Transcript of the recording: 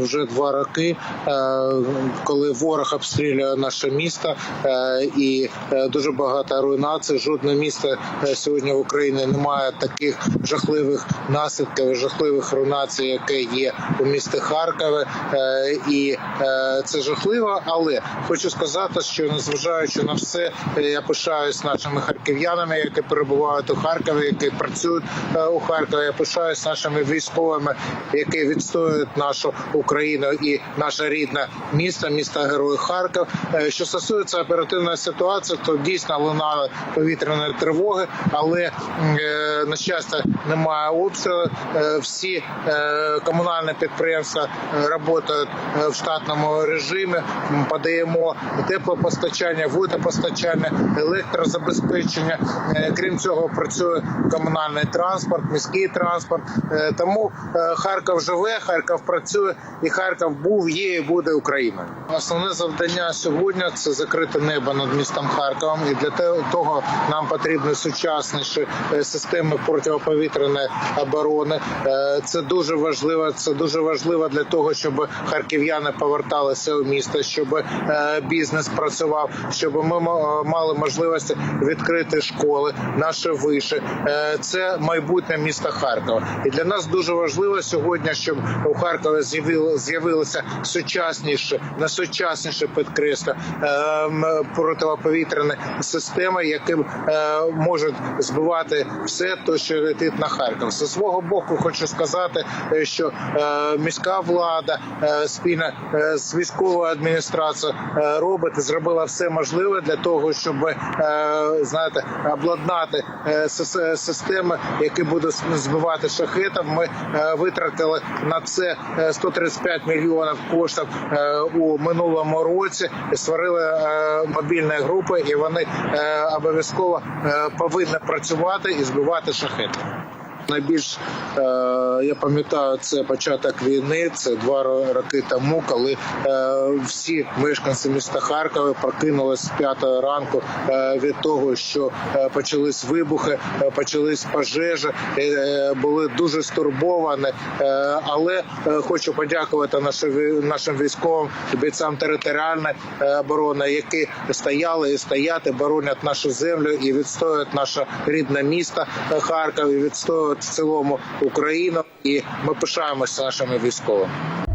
Вже два роки, е, коли ворог обстрілює наше місто, е, і е, дуже багато руйнацій. Жодне місто сьогодні в Україні не має таких жахливих наслідків, жахливих руйнацій, яке є у місті Харкові. І це жахливо. Але хочу сказати, що незважаючи на все, я пишаюсь нашими харків'янами, які перебувають у Харкові, які працюють у Харкові. Я пишаюсь нашими військовими, які відстоюють нашу Україну і наше рідне місто, місто Герой Харків. Е, Що стосується оперативної ситуації, то дійсно лунали повітряної тривоги, але е, на щастя немає обстрілу. Е, Всі комунальні підприємства працюють в штатному режимі. Подаємо теплопостачання, водопостачання, електрозабезпечення. Крім цього, працює комунальний транспорт, міський транспорт. Тому Харків живе, Харків працює, і Харків був, є і буде Україною. Основне завдання сьогодні це закрити небо над містом Харковом. І для того нам потрібні сучасніші е, системи протиповітряної оборони. Е, Це дуже важливо. Це дуже важливо для того, щоб харків'яни поверталися у місто, щоб е, бізнес працював, щоб ми мали можливості відкрити школи, наші виші. Це майбутнє міста Харкова. І для нас дуже важливо сьогодні, щоб у Харкові з'явили- з'явилися сучасніше на сучасніше підкреслю ем, протиповітряна система, яким е, можуть збивати все, то що летить на Харків. Зі свого боку, хочу сказати, е, що е, міська влада спільно з військовою адміністрацією робить зробила все можливе для того, щоб знаєте, обладнати системи, які будуть збивати шахетом. Ми витратили на це 130 35 мільйонів коштів е, у минулому році. Створили е, мобільні групи, і вони е, обов'язково повинні працювати і збивати шахети. Найбільш е, я пам'ятаю це початок війни. Це два роки тому, коли е, всі мешканці міста Харкова прокинулись з п'ятої ранку е, від того, що почались вибухи, почались пожежі, були дуже стурбовані. Але хочу подякувати нашим нашим військовим бійцям територіальної оборони, які стояли і стоять, боронять нашу землю і відстоюють наше рідне місто Харків, і відстоюють в цілому Україну. І ми пишаємося нашими військовими.